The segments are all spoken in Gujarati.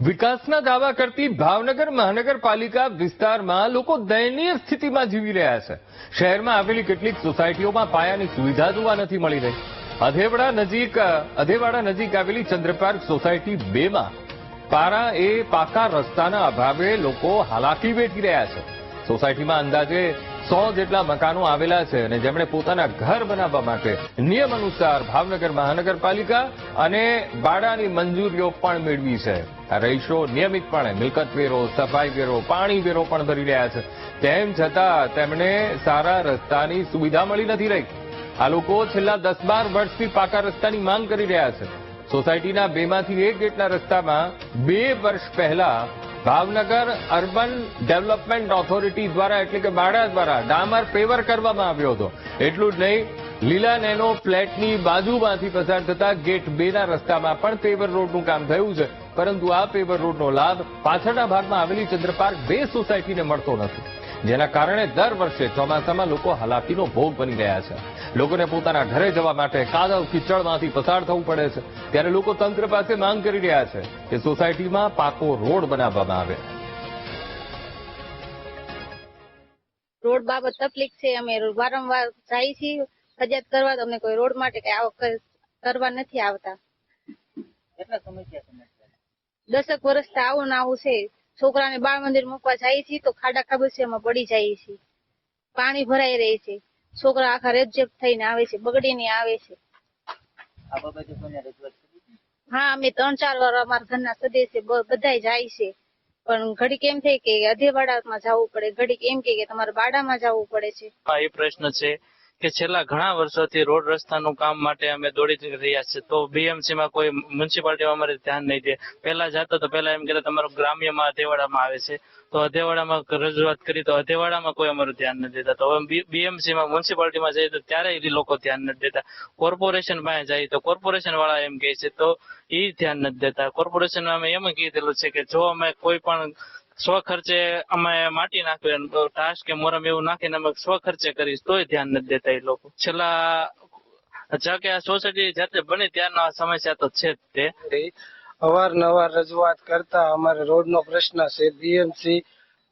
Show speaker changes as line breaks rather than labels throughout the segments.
વિકાસના દાવા કરતી ભાવનગર મહાનગરપાલિકા વિસ્તારમાં લોકો દયનીય સ્થિતિમાં જીવી રહ્યા છે. શહેરમાં આવેલી કેટલીક સોસાયટીઓમાં પાયાની સુવિધા જોવા નથી મળી રહી. અધેવાડા નજીક અધેવાડા નજીક આવેલી ચંદ્રપાર્ક સોસાયટી બેમાં પારા એ પાકા રસ્તાના અભાવે લોકો હાલાકી વેઠી રહ્યા છે. સોસાયટીમાં અંદાજે સો જેટલા મકાનો આવેલા છે અને જેમણે પોતાના ઘર બનાવવા માટે નિયમ અનુસાર ભાવનગર મહાનગરપાલિકા અને ભાડાની મંજૂરીઓ પણ મેળવી છે. આ રહીશો નિયમિતપણે મિલકત વેરો, સફાઈ વેરો, પાણી વેરો પણ ભરી રહ્યા છે. તેમ છતાં તેમને સારા રસ્તાની સુવિધા મળી નથી રહી. આ લોકો છેલ્લા દસ બાર વર્ષથી પાકા રસ્તાની માંગ કરી રહ્યા છે. સોસાયટીના બેમાંથી એક જેટલા રસ્તામાં બે વર્ષ પહેલા ભાવનગર અર્બન ડેવલપમેન્ટ ઓથોરિટી દ્વારા, એટલે કે બાડા દ્વારા ડામર પેવર કરવામાં આવ્યો હતો. એટલું જ નહીં, લીલા નેનો ફ્લેટની બાજુમાંથી પસાર થતા ગેટ બે ના રસ્તામાં પણ પેવર રોડનું કામ થયું છે. પરંતુ આ પેવર રોડનો લાભ પાછળના ભાગમાં આવેલી ચંદ્રપાર્ક બે સોસાયટીને મળતો નથી. જેના કારણે દર વર્ષે ચોમાસામાં લોકો હલાકીનો ભોગ બની રહ્યા છે. લોકોને પોતાના ઘરે જવા માટે કાદવ કીચડમાંથી પસાર થવું પડે છે. ત્યારે લોકો તંત્ર પાસે માંગ કરી રહ્યા છે કે સોસાયટીમાં પાકો રોડ બનાવવામાં આવે.
રોડ બાબત તકલીફ છે. અમે વારંવાર જાય છીએ. ફરિયાદ કરવા તો અમને કોઈ રોડ માટે કઈ આવક કરવા નથી આવતા.
કેટલા સમસ્યા
દસક વર્ષથી આવું ને આવું છે. છોકરાને બાળ મંદિર મૂકવા જાય છે તો ખાડા ખાબોચિયામાં પડી જાય છે. પાણી ભરાઈ રહે છે. છોકરા આખા રેપઝેપ થઈને આવે છે બગડીને આવે છે.
આ બાબતે કોઈને રજૂઆત કરી
હા અમે ત્રણ ચાર વાર અમારા ઘરના સદસ્ય બધા જાય છે. પણ ઘડીક એમ થાય કે અધેવાડામાં જવું પડે ઘડીક એમ કે કે તમારે બાડામાં જવું પડે છે.
હા એ પ્રશ્ન છે. કે છેલ્લા ઘણા વર્ષોથી રોડ રસ્તાનું કામ માટે અમે દોડી રહ્યા છીએ. તો બીએમસી માં કોઈ મ્યુનિસિપાલિટીમાં અમારે ધ્યાન નહીં દે. પહેલા જતો તો પહેલા એમ કહેતા તમારું ગ્રામ્યમાં અધેવાડામાં આવે છે. તો અધેવાડામાં રજૂઆત કરી તો અધેવાડામાં કોઈ અમારું ધ્યાન નથી દેતા. તો હવે બીએમસી માં મ્યુનિસિપાલિટીમાં જઈએ તો ત્યારે એ લોકો ધ્યાન નથી દેતા. કોર્પોરેશન પાસે જાય તો કોર્પોરેશન વાળા એમ કહે છે તો એ ધ્યાન નથી દેતા. કોર્પોરેશન અમે એમ કીધેલું છે કે જો અમે કોઈ પણ સ્વ ખર્ચે અમે માટી નાખ્યું ટાસ કે મોરમ એવું નાખીને અમે સ્વ ખર્ચે કરીશ, તોય ધ્યાન નથી દેતા એ લોકો. છેલ્લા કે આ સોસાયટી જાતે બની ત્યારના સમસ્યા તો છે જ તે.
અવારનવાર રજૂઆત કરતા અમારે રોડનો પ્રશ્ન છે. બીએમસી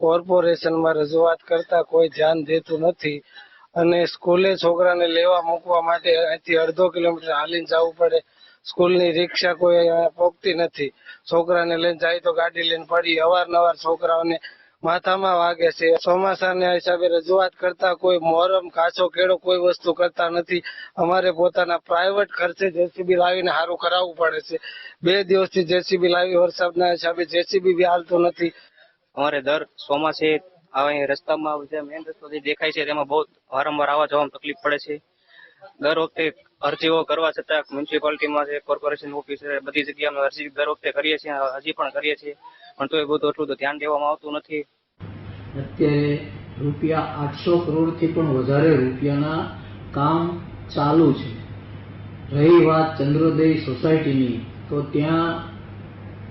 કોર્પોરેશનમાં રજૂઆત કરતા કોઈ ધ્યાન દેતું નથી. અને સ્કૂલે છોકરાને લેવા મૂકવા માટે અહીંથી અડધો કિલોમીટર હાલીને જવું પડે. સ્કૂલની રિક્ષા કોઈ પોગતી નથી. છોકરાને લઈને જાય તો ગાડી લઈને પડી અવારનવાર છોકરાઓને માથામાં વાગે છે. ચોમાસાના હિસાબે રજૂઆત કરતા કોઈ મોરમ કાચો કેળો કોઈ વસ્તુ કરતા નથી. અમારે પોતાના પ્રાઇવેટ ખર્ચે જેસીબી લાવીને સારું કરાવવું પડે છે. બે દિવસથી જેસીબી લાવી, વરસાદના હિસાબે જેસીબી બી હાલતું નથી.
અમારે દર ચોમાસે આ રસ્તામાં જે મેઇન રસ્તો દેખાય છે તેમાં બહુ વારંવાર આવવા જવામાં તકલીફ પડે છે. દર વખતે અરજીઓ કરવા છતાં મ્યુનિસિપાલિટીમાં છે, કોર્પોરેશન ઓફિસ બધી જગ્યામાં અરજી દર વખતે કરીએ છીએ, હજી પણ કરીએ છીએ, પણ તો એ બધું એટલું તો ધ્યાન દેવામાં આવતું નથી.
અત્યારે રૂપિયા આઠસો કરોડથી પણ વધારે રૂપિયાના કામ ચાલુ છે. રહી વાત ચંદ્રોદય સોસાયટીની, તો ત્યાં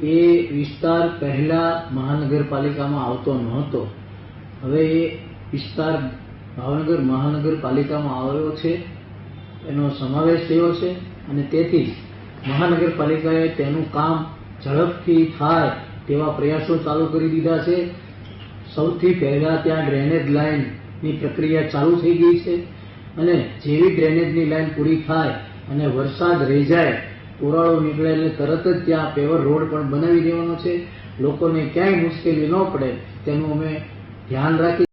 એ વિસ્તાર પહેલા મહાનગરપાલિકામાં આવતો નહોતો. હવે એ વિસ્તાર ભાવનગર મહાનગરપાલિકામાં આવ્યો છે. એનો સમાવેશ થયો છે અને તેથી મહાનગરપાલિકાએ તેનું કામ ઝડપથી થાય તેવા પ્રયાસો ચાલુ કરી દીધા છે. સૌથી પહેલાં ત્યાં ડ્રેનેજ લાઇનની પ્રક્રિયા ચાલુ થઈ ગઈ છે અને જેવી ડ્રેનેજની લાઇન પૂરી થાય અને વરસાદ રહી જાય ઓરાળો નીકળે એટલે તરત જ ત્યાં પેવર રોડ પણ બનાવી દેવાનો છે. લોકોને ક્યાંય મુશ્કેલી ન પડે, તેનું અમે ધ્યાન રાખી